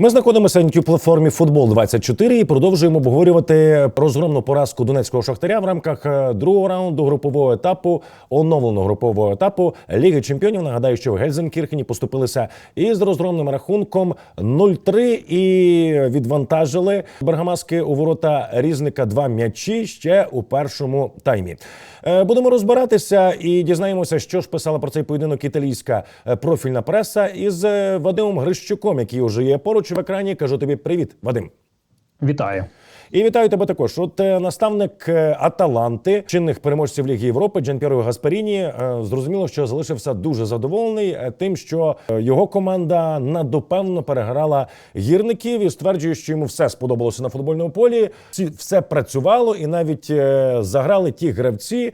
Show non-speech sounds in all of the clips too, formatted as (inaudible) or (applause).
Ми знаходимося на платформі Футбол 24 і продовжуємо обговорювати розгромну поразку донецького шахтаря в рамках е, другого раунду групового етапу, оновленого групового етапу Ліги Чемпіонів. Нагадаю, що в Гельзенкірхені поступилися із розгромним рахунком 0-3 і відвантажили Бергамаски у ворота різника два м'ячі ще у першому таймі. Е, Будемо розбиратися і дізнаємося, що ж писала про цей поєдинок італійська е, профільна преса із Вадимом Грищуком, який уже є поруч в екрані. Кажу тобі привіт, Вадим. Вітаю. І вітаю тебе також. От е, наставник е, Аталанти, чинних переможців Ліги Європи Джан Пєро Гаспаріні, е, зрозуміло, що залишився дуже задоволений тим, що його команда надопевно переграла гірників і стверджує, що йому все сподобалося на футбольному полі. Все працювало, і навіть заграли ті гравці,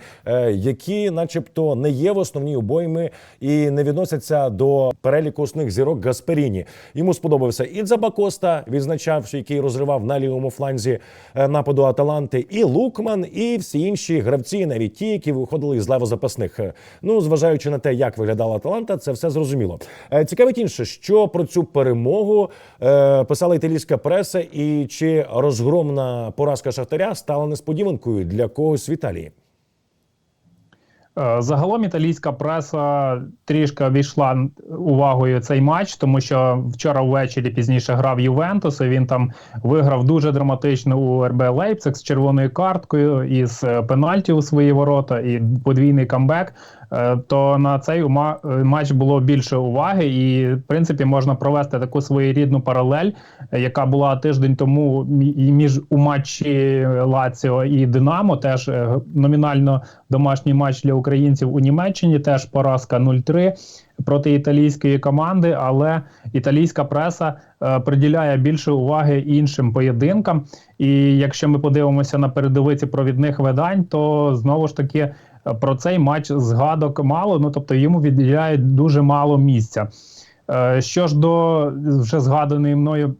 які, начебто, не є в основній обойми і не відносяться до переліку основних зірок Гасперіні. Йому сподобався і Дзабакоста, відзначав, який розривав на лівому фланзі нападу Аталанти, і Лукман, і всі інші гравці, навіть ті, які виходили із левозапасних. Е, Ну, зважаючи на те, як виглядала Аталанта, це все зрозуміло. Е, Цікавить інше, що про цю перемогу е, писала італійська преса, і чи розгромна поразка Шахтаря стала несподіванкою для когось в Італії. Е, Загалом італійська преса трішки обійшла увагою цей матч, тому що вчора ввечері пізніше грав Ювентус. і Він там виграв дуже драматично у РБ Лейпциг з червоною карткою із е, пенальті у свої ворота і подвійний камбек. Е, То на цей е, матч було більше уваги, і в принципі можна провести таку своєрідну паралель, е, яка була тиждень тому між у матчі Лаціо і Динамо. Теж номінально домашній матч для українців у Німеччині. Теж поразка 0-3 проти італійської команди, але італійська преса приділяє більше уваги іншим поєдинкам. І якщо ми подивимося на передовиці провідних видань, то знову ж таки про цей матч згадок мало. Ну тобто йому відділяють дуже мало місця. Е, Що ж до вже згаданої мною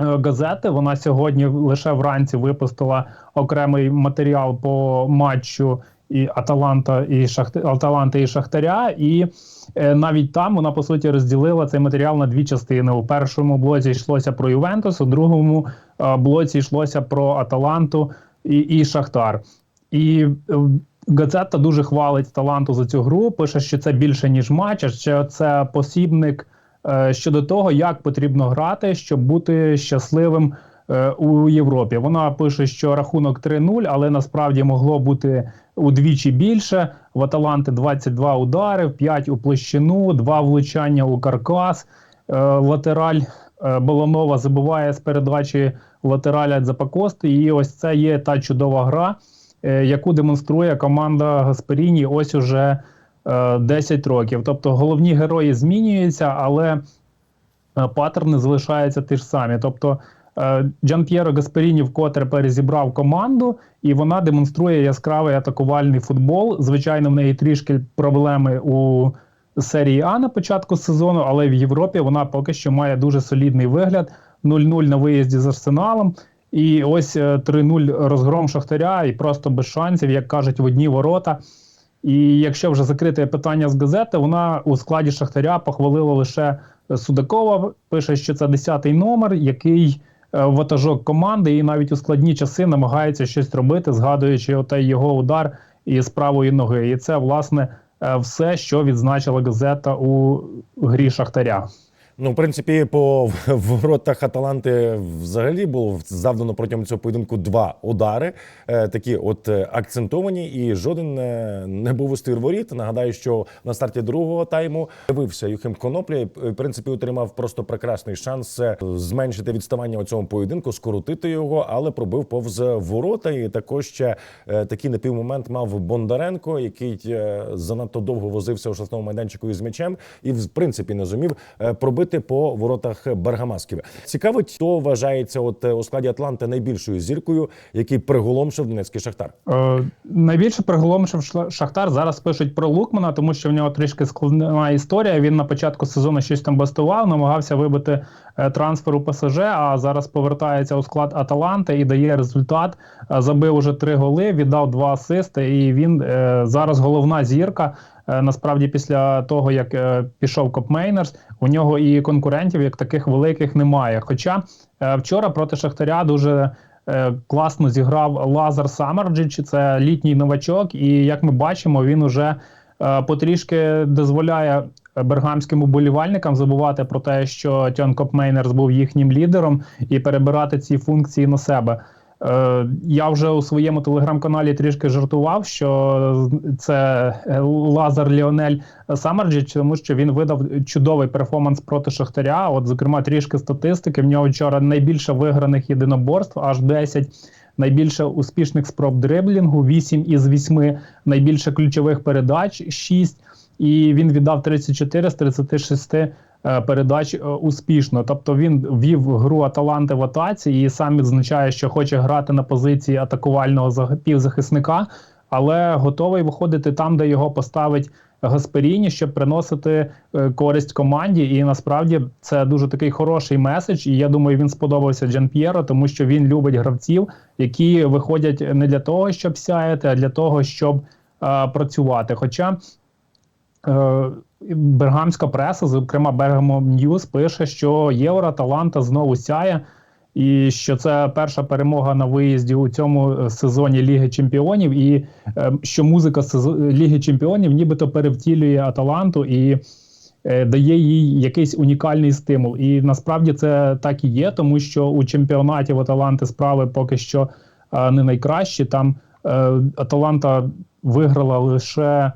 е, газети, вона сьогодні лише вранці випустила окремий матеріал по матчу і Аталанта і Шахт... Аталанта і Шахтаря. І е, навіть там вона по суті розділила цей матеріал на дві частини. У першому блоці йшлося про Ювентус, у другому е, блоці йшлося про Аталанту і, і Шахтар. І е, газета дуже хвалить таланту за цю гру. Пише, що це більше ніж матч, а що це посібник е, щодо того, як потрібно грати, щоб бути щасливим е, у Європі. Вона пише, що рахунок 3-0, але насправді могло бути удвічі більше. В Аталанти 22 удари, 5 у площину, 2 влучання у каркас. Е, латераль е, Болонова забиває з передачі латераля Запакости. І ось це є та чудова гра, яку демонструє команда Гасперіні ось уже е, 10 років. Тобто головні герої змінюються, але е, паттерни залишаються ті ж самі. Тобто е, Джан П'єро Гасперіні вкотре перезібрав команду, і вона демонструє яскравий атакувальний футбол. Звичайно, в неї трішки проблеми у серії А на початку сезону, але в Європі вона поки що має дуже солідний вигляд. 0-0 на виїзді з Арсеналом. І ось е, 3-0 розгром Шахтаря, і просто без шансів, як кажуть, в одні ворота. І якщо вже закрите питання з газети, вона у складі Шахтаря похвалила лише Судакова. Пише, що це 10-й номер, який е, ватажок команди, і навіть у складні часи намагається щось робити, згадуючи отей його удар із правої ноги. І це власне е, все, що відзначила газета у грі Шахтаря. Ну, в принципі, по (laughs) воротах Аталанти взагалі було завдано протягом цього поєдинку два удари, е, такі от е, акцентовані, і жоден е, не був у стир воріт. Нагадаю, що на старті другого тайму з'явився Юхим Конопля. В принципі, отримав просто прекрасний шанс зменшити відставання у цьому поєдинку, скоротити його, але пробив повз ворота. І також ще такий напівмомент мав Бондаренко, який занадто довго возився у штрафному майданчику із м'ячем, і в принципі не зумів е, пробити по воротах Бергамасків. Цікавить, хто вважається от е, у складі Атланти найбільшою зіркою, який приголомшив Донецький шахтар. Е, найбільше приголомшив Шахтар. Зараз пишуть про Лукмана, тому що в нього трішки складна історія. Він на початку сезону щось там бастував, намагався вибити е, трансфер у ПСЖ, а зараз повертається у склад Аталанти і дає результат. Е, Забив уже три голи, віддав два асисти, і він е, зараз головна зірка насправді після того, як е, пішов Коп Мейнерс, у нього і конкурентів як таких великих немає. Хоча е, вчора проти Шахтаря дуже е, класно зіграв Лазар Самарджич, це літній новачок, і як ми бачимо, він уже е, потрішки дозволяє бергамським уболівальникам забувати про те, що Тьон Коп Мейнерс був їхнім лідером, і перебирати ці функції на себе. Е, Я вже у своєму телеграм-каналі трішки жартував, що це Лазар Ліонель Самарджич, тому що він видав чудовий перформанс проти Шахтаря. От, зокрема, трішки статистики. В нього вчора найбільше виграних єдиноборств, аж 10. Найбільше успішних спроб дриблінгу, 8 із 8, найбільше ключових передач 6, і він віддав 34 з 36 е, передач е, успішно. Тобто він вів гру Аталанти в атаці і сам відзначає, що хоче грати на позиції атакувального зах- півзахисника, але готовий виходити там, де його поставить Гасперіні, щоб приносити е, користь команді. І насправді це дуже такий хороший меседж. І я думаю, він сподобався Джан П'єро, тому що він любить гравців, які виходять не для того, щоб сяяти, а для того, щоб е, працювати. Хоча Е, Бергамська преса, зокрема Бергамо Ньюс, пише, що Євро Таланта знову сяє, і що це перша перемога на виїзді у цьому е, сезоні Ліги Чемпіонів, і е, що музика Ліги Чемпіонів нібито перевтілює Аталанту і е, дає їй якийсь унікальний стимул. І насправді це так і є, тому що у чемпіонаті в Аталанти справи поки що не найкращі. Там Аталанта виграла лише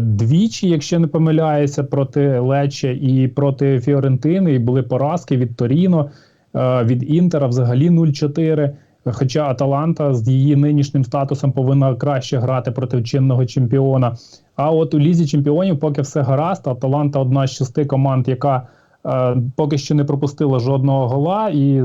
двічі, якщо не помиляюся, проти Лече і проти Фіорентини. І були поразки від Торіно, е, від Інтера взагалі 0-4. Хоча Аталанта з її нинішнім статусом повинна краще грати проти чинного чемпіона. А от у лізі чемпіонів поки все гаразд. Аталанта одна з шести команд, яка е, поки що не пропустила жодного гола, і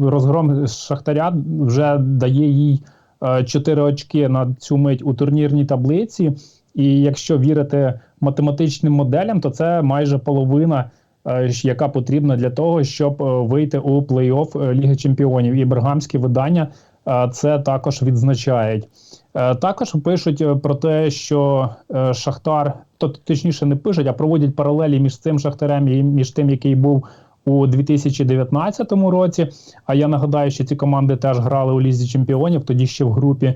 розгром Шахтаря вже дає їй е, 4 очки на цю мить у турнірній таблиці. І якщо вірити математичним моделям, то це майже половина, е, яка потрібна для того, щоб е, вийти у плей-офф е, Ліги Чемпіонів. І бергамські видання це також відзначають. Також пишуть про те, що Шахтар, то точніше не пишуть, а проводять паралелі між цим Шахтарем і між тим, який був у 2019 році. А я нагадаю, що ці команди теж грали у лізі чемпіонів, тоді ще в групі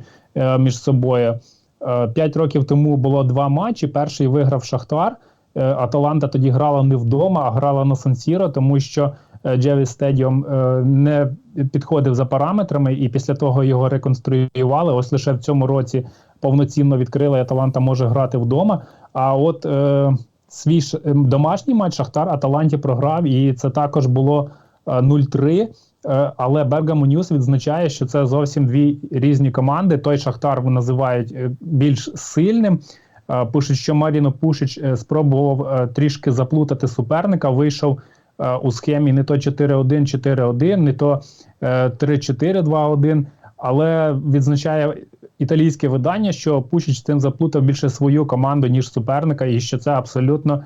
між собою. Е, П'ять років тому було два матчі. Перший виграв Шахтар. Е, Аталанта тоді грала не вдома, а грала на Сан-Сіро, тому що Джеві Стедіум е, не підходив за параметрами, і після того його реконструювали. Ось лише в цьому році повноцінно відкрили. Аталанта може грати вдома. А от е, свій домашній матч Шахтар Аталанті програв, і це також було е, 0-3. Е, Але Бергамо Ньюс відзначає, що це зовсім дві різні команди. Той Шахтар називають е, більш сильним. Е, Пишуть, що Маріно Пушич спробував трішки заплутати суперника. Вийшов у схемі не то 4-1, 4-1, не то е, 3-4-2-1. Але відзначає італійське видання, що Пушич цим заплутав більше свою команду ніж суперника, і що це абсолютно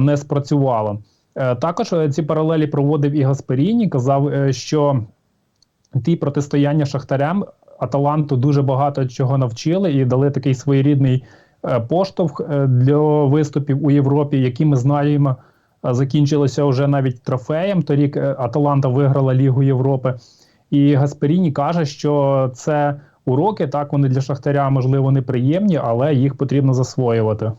не спрацювало. Е, Також е, ці паралелі проводив і Гасперіні. Казав, е, що ті протистояння Шахтарям Аталанту дуже багато чого навчили і дали такий своєрідний поштовх для виступів у Європі, які ми знаємо, закінчилися вже навіть трофеєм. Торік Аталанта виграла Лігу Європи. І Гасперіні каже, що це уроки, так вони для Шахтаря можливо неприємні, але їх потрібно засвоювати.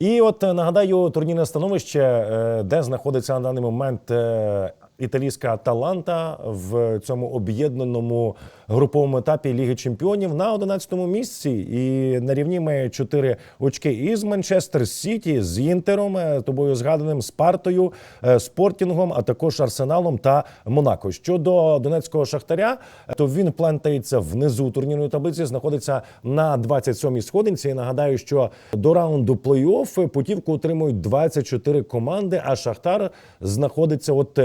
І от е, нагадаю турнірне становище, е, де знаходиться на даний момент е, італійська Аталанта в цьому об'єднаному груповому етапі Ліги Чемпіонів на 11-му місці. І на рівні має 4 очки із Манчестер Сіті, з Інтером, е, тобою згаданим Спартою, е, Спортінгом, а також Арсеналом та Монако. Щодо донецького шахтаря, е, то він плентається внизу турнірної таблиці, знаходиться на 27-й сходинці. І нагадаю, що до раунду плей-офф путівку отримують 24 команди. А Шахтар знаходиться от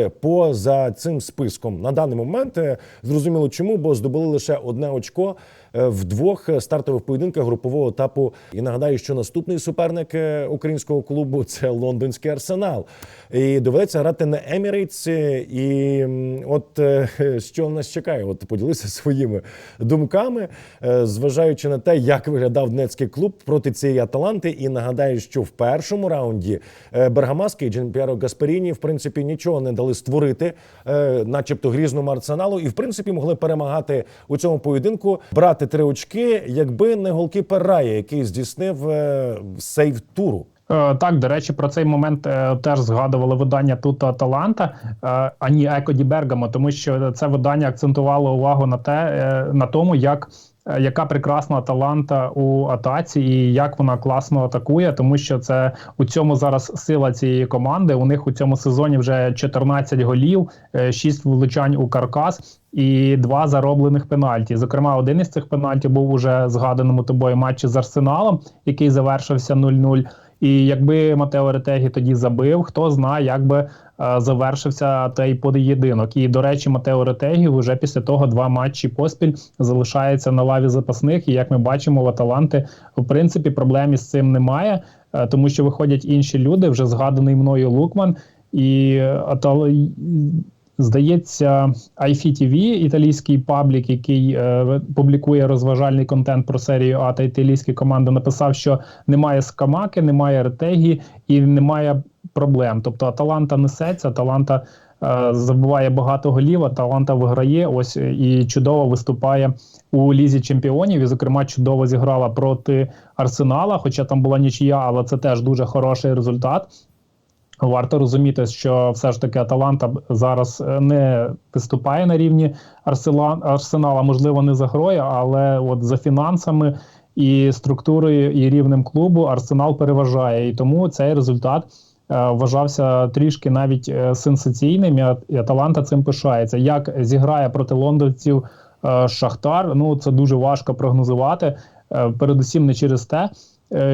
поза цим списком. На даний момент е, зрозуміло, чому, бо здобули лише одне очко в двох е, стартових поєдинках групового етапу. І нагадаю, що наступний суперник е, українського клубу це лондонський арсенал. І доведеться грати на Емірейтс. І от е, (laughs) що нас чекає? От поділися своїми думками, е, зважаючи на те, як виглядав Донецький клуб проти цієї Аталанти. І нагадаю, що в першому раунді е, Бергамаски і Дженпіеро Гасперіні в принципі нічого не дали створити, е, начебто грізному арсеналу, і в принципі могли перемагати у цьому поєдинку, брати три очки, якби не голкіпер Рая, який здійснив е, сейв туру. Е, Так, до речі, про цей момент е, теж згадували видання тут Аталанта, е, ані Екоді Бергамо, тому що це видання акцентувало увагу на те, на тому, як. Е, Яка прекрасна таланта у атаці, і як вона класно атакує, тому що це у цьому зараз сила цієї команди. У них у цьому сезоні вже 14 голів, 6 влучань у каркас і два зароблених пенальті. Зокрема, один із цих пенальті був уже згаданому тобою матчі з Арсеналом, який завершився 0-0. І якби Матео Ретегі тоді забив, хто знає, як би е, завершився той поєдинок. І до речі, Матео Ретегі вже після того два матчі поспіль залишається на лаві запасних. І як ми бачимо, в Аталанти в принципі проблем із цим немає, е, тому що виходять інші люди, вже згаданий мною Лукман. І е, Атал... Здається, IFTV, італійський паблік, який е, публікує розважальний контент про серію А та італійські команди, написав, що немає скамаки, немає ретегі і немає проблем. Тобто Аталанта несеться, Аталанта е, забиває багато голів, Аталанта виграє. Ось е, і чудово виступає у лізі чемпіонів. І, зокрема, чудово зіграла проти Арсенала, хоча там була нічия, але це теж дуже хороший результат. Варто розуміти, що все ж таки Аталанта зараз е, не виступає на рівні Арсенала, можливо, не за грою, але от за фінансами і структурою і рівнем клубу Арсенал переважає. І тому цей результат е, вважався трішки навіть е, сенсаційним. і Аталанта цим пишається. Як зіграє проти лондонців Шахтар? Ну це дуже важко прогнозувати. Передусім не через те,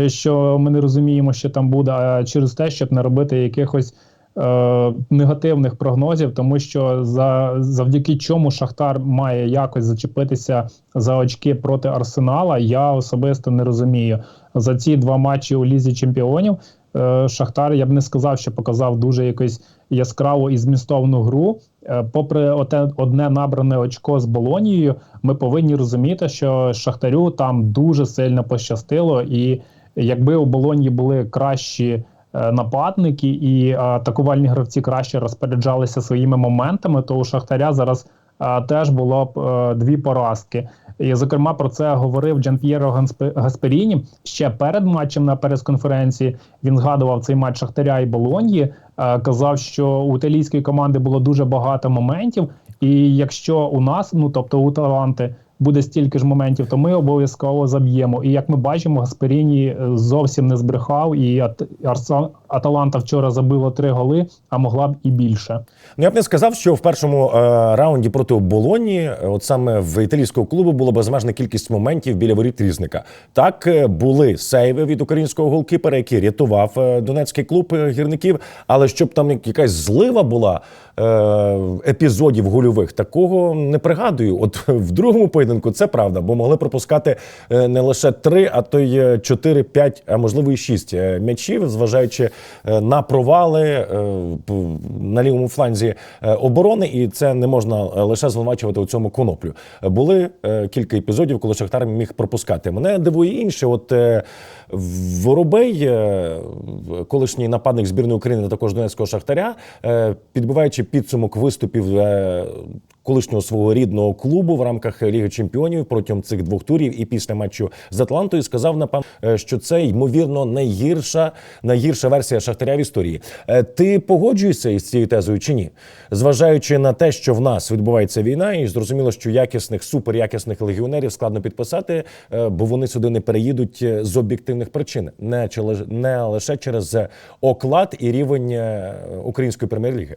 що ми не розуміємо, що там буде, а через те, щоб не робити якихось е, негативних прогнозів, тому що за завдяки чому Шахтар має якось зачепитися за очки проти Арсенала, я особисто не розумію. За ці два матчі у лізі чемпіонів е, Шахтар, я б не сказав, що показав дуже якусь яскраву і змістовну гру. Е, Попри оте одне набране очко з Болонією, ми повинні розуміти, що Шахтарю там дуже сильно пощастило, і якби у Болонії були кращі е, нападники і е, атакувальні гравці краще розпоряджалися своїми моментами, то у Шахтаря зараз а, теж було б а, дві поразки. І, зокрема, про це говорив Джан П'єро Гасперіні ще перед матчем на прес-конференції. Він згадував цей матч Шахтаря і Болоньї. е, Казав, що у італійської команди було дуже багато моментів, і якщо у нас, ну тобто у Таланти, буде стільки ж моментів, то ми обов'язково заб'ємо. І як ми бачимо, Гасперіні е, зовсім не збрехав, і Аталанта вчора забила три голи, а могла б і більше. Ну, я б не сказав, що в першому е, раунді проти Болоні, от саме в італійського клубу, була безмежна кількість моментів біля воріт різника. Так е, були сейви від українського голкіпера, який рятував донецький клуб гірників. Але щоб там якась злива була епізодів гольових, такого не пригадую. От в другому поєдинку це правда, бо могли пропускати е, не лише три, а то й е, чотири, п'ять, а можливо і шість е, м'ячів, зважаючи на провали на лівому фланзі оборони, і це не можна лише звинувачувати у цьому коноплю. Були кілька епізодів, коли Шахтар міг пропускати. Мене дивує інше. От Воробей, колишній нападник збірної України, та також Донецького Шахтаря, підбиваючи підсумок виступів. Колишнього свого рідного клубу в рамках Ліги Чемпіонів протягом цих двох турів і після матчу з Атлантою сказав напевно, е, що це ймовірно найгірша, найгірша версія Шахтаря в історії. Е, Ти погоджуєшся із цією тезою чи ні? Зважаючи на те, що в нас відбувається війна, і зрозуміло, що якісних суперякісних легіонерів складно підписати, е, бо вони сюди не переїдуть з об'єктивних причин, не не лише через оклад і рівень української прем'єр-ліги.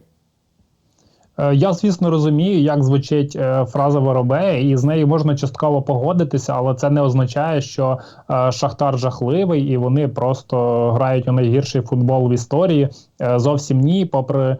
Е, Я, звісно, розумію, як звучить е, фраза Воробея, і з нею можна частково погодитися, але це не означає, що е, Шахтар жахливий і вони просто грають у найгірший футбол в історії. Зовсім ні, попри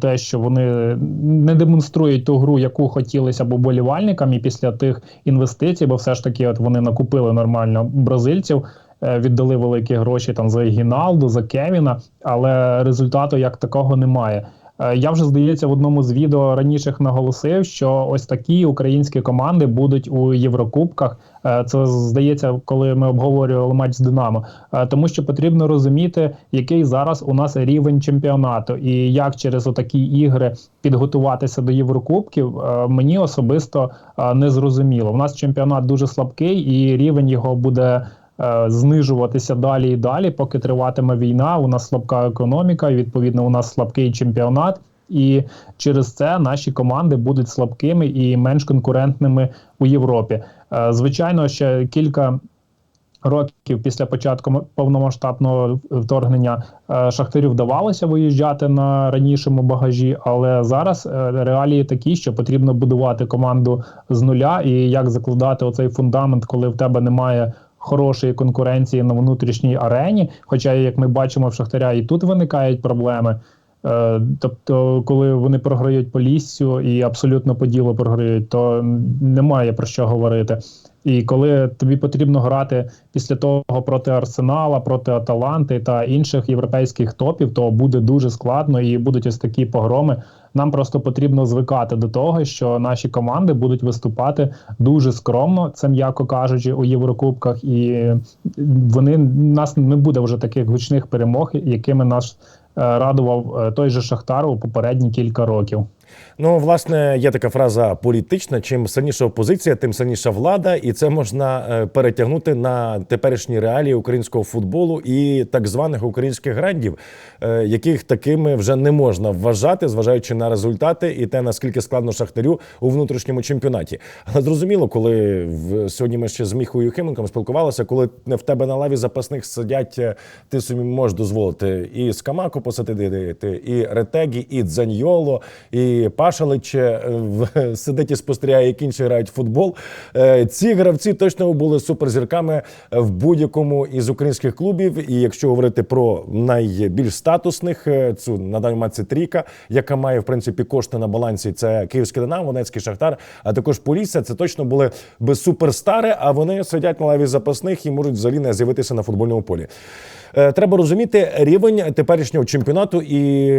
те, що вони не демонструють ту гру, яку хотілося б болівальникам, і після тих інвестицій, бо все ж таки, от вони накупили нормально бразильців. Віддали великі гроші там за Гіналду, за Кевіна, але результату як такого немає. Е, Я вже здається в одному з відео раніше наголосив, що ось такі українські команди будуть у Єврокубках. Е, Це здається, коли ми обговорювали матч з Динамо. Е, Тому що потрібно розуміти, який зараз у нас рівень чемпіонату, і як через отакі ігри підготуватися до Єврокубків. Мені особисто не зрозуміло. У нас чемпіонат дуже слабкий, і рівень його буде. Е, Знижуватися далі і далі, поки триватиме війна. У нас слабка економіка, і відповідно у нас слабкий чемпіонат, і через це наші команди будуть слабкими і менш конкурентними у Європі. Е, Звичайно, ще кілька років після початку повномасштабного вторгнення е, Шахтарю вдавалося виїжджати на ранішому багажі, але зараз реалії такі, що потрібно будувати команду з нуля, і як закладати оцей фундамент, коли в тебе немає. Хорошої конкуренції на внутрішній арені. Хоча, як ми бачимо, в Шахтаря і тут виникають проблеми. Е, Тобто, коли вони програють по лісю і абсолютно по ділу програють, то немає про що говорити. І коли тобі потрібно грати після того проти Арсенала, проти Аталанти та інших європейських топів, то буде дуже складно і будуть ось такі погроми. Нам просто потрібно звикати до того, що наші команди будуть виступати дуже скромно, це м'яко кажучи, у Єврокубках, і вони нас не буде вже таких гучних перемог, якими нас е, радував е, той же Шахтар у попередні кілька років. Ну, власне, є така фраза політична: чим сильніша опозиція, тим сильніша влада, і це можна е, перетягнути на теперішні реалії українського футболу і так званих українських грандів, е, яких такими вже не можна вважати, зважаючи на результати і те, наскільки складно шахтарю у внутрішньому чемпіонаті. Але зрозуміло, коли в сьогодні ми ще з Міхою Юхименком спілкувалися, коли в тебе на лаві запасних сидять, е, ти собі можеш дозволити і Скамаку посадити, і Ретегі, і Дзаньйоло, і Пашалич е, (laughs) сидить і спостерігає, як інші грають в футбол. Е, Ці гравці точно були суперзірками в будь-якому із українських клубів. І якщо говорити про найбільш статусних, е, цю на даний момент це трійка, яка має в принципі кошти на балансі, це Київський Динамо, Донецький Шахтар, а також Полісся. Це точно були би суперстари, а вони сидять на лаві запасних і можуть взагалі не з'явитися на футбольному полі. Треба розуміти рівень теперішнього чемпіонату і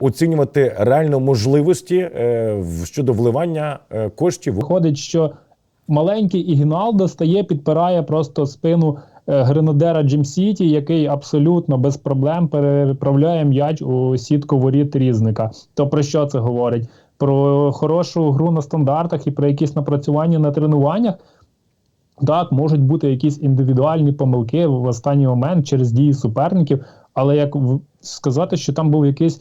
оцінювати реально можливості е, щодо вливання е, коштів. Виходить, що маленький Ігіналдо стає, підпирає просто спину е, гренадера Джим Сіті, який абсолютно без проблем переправляє м'яч у сітку воріт різника. То про що це говорить? Про хорошу гру на стандартах і про якісь напрацювання на тренуваннях. Так, можуть бути якісь індивідуальні помилки в останній момент через дії суперників, але як сказати, що там був якийсь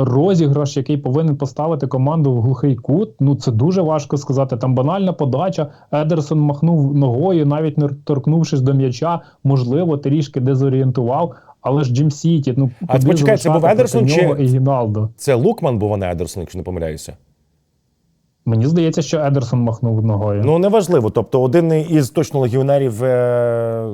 розіграш, який повинен поставити команду в глухий кут, ну це дуже важко сказати. Там банальна подача. Едерсон махнув ногою, навіть не торкнувшись до м'яча, можливо, трішки дезорієнтував. Але ж Джим Сіті, ну А почекай, це був Едерсон чи- і Гіналдо? Це Лукман був, а не Едерсон, якщо не помиляюся. Мені здається, що Едерсон махнув ногою. Ну неважливо. Тобто, один із точно легіонерів е-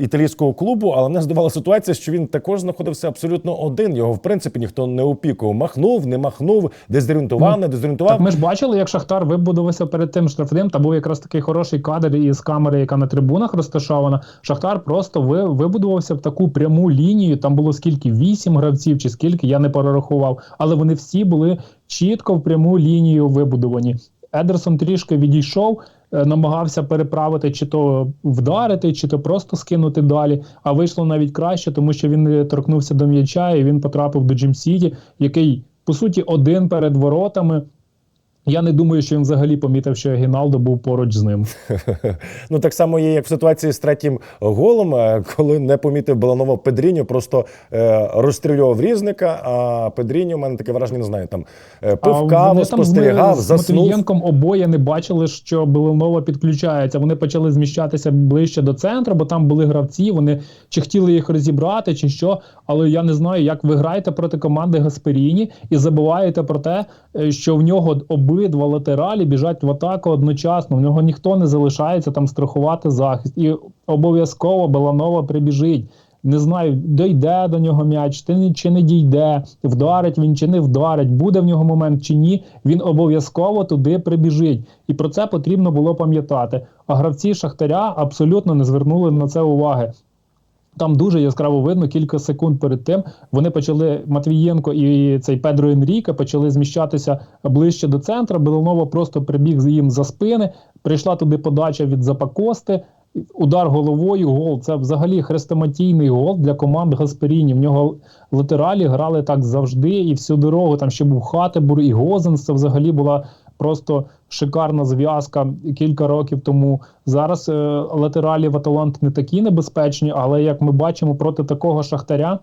італійського клубу, але мене здавала ситуація, що він також знаходився абсолютно один. Його в принципі ніхто не опікував. Махнув, не махнув, дезорієнтував, не дезорієнтував. Так ми ж бачили, як Шахтар вибудувався перед тим штрафним. Та був якраз такий хороший кадр із камери, яка на трибунах розташована. Шахтар просто ви, вибудувався в таку пряму лінію. Там було скільки вісім гравців, чи скільки я не перерахував, але вони всі були чітко в пряму лінію вибудовані. Едерсон трішки відійшов. е, Намагався переправити, чи то вдарити, чи то просто скинути далі. А вийшло навіть краще, тому що він не торкнувся до м'яча і він потрапив до Джим Сіті, який по суті один перед воротами. Я не думаю, що він взагалі помітив, що Гіналдо був поруч з ним. (laughs) Ну так само є, як в ситуації з третім голом, е, коли не помітив Баланова Педріньо, просто е, розстрілював різника. А Педріньо, у мене таке враження, не знаю, там е, пив каву, спостерігав, з, з заснув. Матвієнком обоє не бачили, що Белонова підключається. Вони почали зміщатися ближче до центру, бо там були гравці. Вони чи хотіли їх розібрати, чи що. Але я не знаю, як ви граєте проти команди Гасперіні і забуваєте про те, е, що в нього обидва латералі біжать в атаку одночасно. В нього ніхто не залишається там страхувати захист, і обов'язково Беланова прибіжить. Не знаю, дійде до нього м'яч, чи не дійде, вдарить він чи не вдарить, буде в нього момент чи ні. Він обов'язково туди прибіжить. І про це потрібно було пам'ятати. А гравці Шахтаря абсолютно не звернули на це уваги. Там дуже яскраво видно кілька секунд перед тим. Вони почали Матвієнко і цей Педро Енріке почали зміщатися ближче до центра. Белонова просто прибіг їм за спини. Прийшла туди подача від Запакости. Удар головою, гол. Це взагалі хрестоматійний гол для команд Гасперіні. В нього латералі грали так завжди і всю дорогу. Там ще був Хатебур і Гозенс. Це взагалі була просто шикарна зв'язка кілька років тому. Зараз е, латералі в Аталант не такі небезпечні, але як ми бачимо, проти такого шахтаря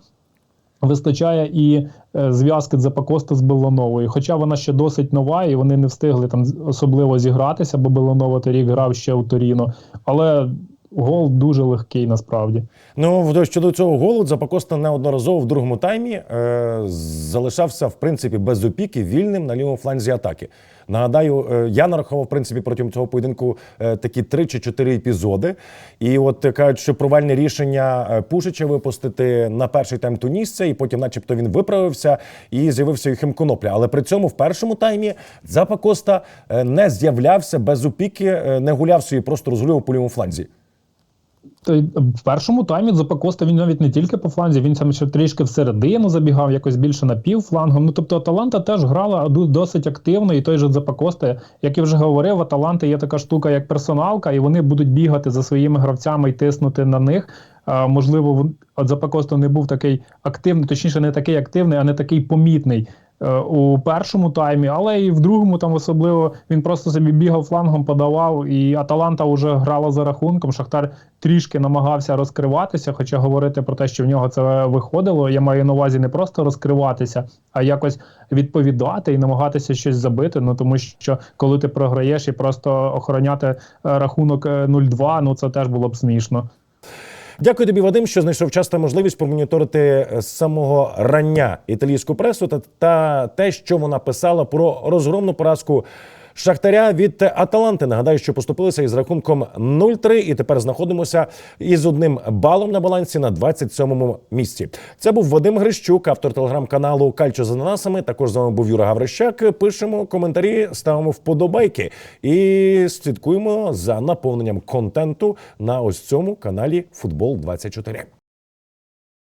вистачає і е, зв'язки Запакоста з Белановою. Хоча вона ще досить нова, і вони не встигли там особливо зігратися, бо Беланова торік грав ще у Торіно. Але гол дуже легкий насправді. Ну, щодо цього голу, Запакоста неодноразово в другому таймі е, залишався в принципі без опіки вільним на лівому фланзі атаки. Нагадаю, е, я нарахував в принципі протягом цього поєдинку е, такі три чи чотири епізоди. І от е, кажуть, що провальне рішення Пушича випустити на перший тайм тунісця, і потім, начебто, він виправився і з'явився Юхим Конопля. Але при цьому в першому таймі Запакоста не з'являвся без опіки, не гуляв собі, просто розгулював по лівому фланзі. В першому таймі Запакоста він навіть не тільки по фланзі, він там ще трішки всередину забігав, якось більше на півфлангом. Ну тобто Аталанта теж грала досить активно, і той же Запакоста, як я вже говорив, в Аталанти є така штука, як персоналка, і вони будуть бігати за своїми гравцями і тиснути на них. Можливо, от не був такий активний, точніше, не такий активний, а не такий помітний. Е, У першому таймі, але і в другому там особливо він просто собі бігав флангом, подавав, і Аталанта вже грала за рахунком. Шахтар трішки намагався розкриватися, хоча говорити про те, що в нього це виходило. Я маю на увазі не просто розкриватися, а якось відповідати і намагатися щось забити. Ну тому що коли ти програєш і просто охороняти е, рахунок е, 0-2, ну це теж було б смішно. Дякую тобі, Вадим, що знайшов час та можливість промоніторити з самого рання італійську пресу та, та те, що вона писала про розгромну поразку Шахтаря від Аталанти. Нагадаю, що поступилися із рахунком 0-3 і тепер знаходимося із одним балом на балансі на 27-му місці. Це був Вадим Грищук, автор телеграм-каналу Кальчо з ананасами. Також з вами був Юра Гаврищак. Пишемо коментарі, ставимо вподобайки і слідкуємо за наповненням контенту на ось цьому каналі Футбол 24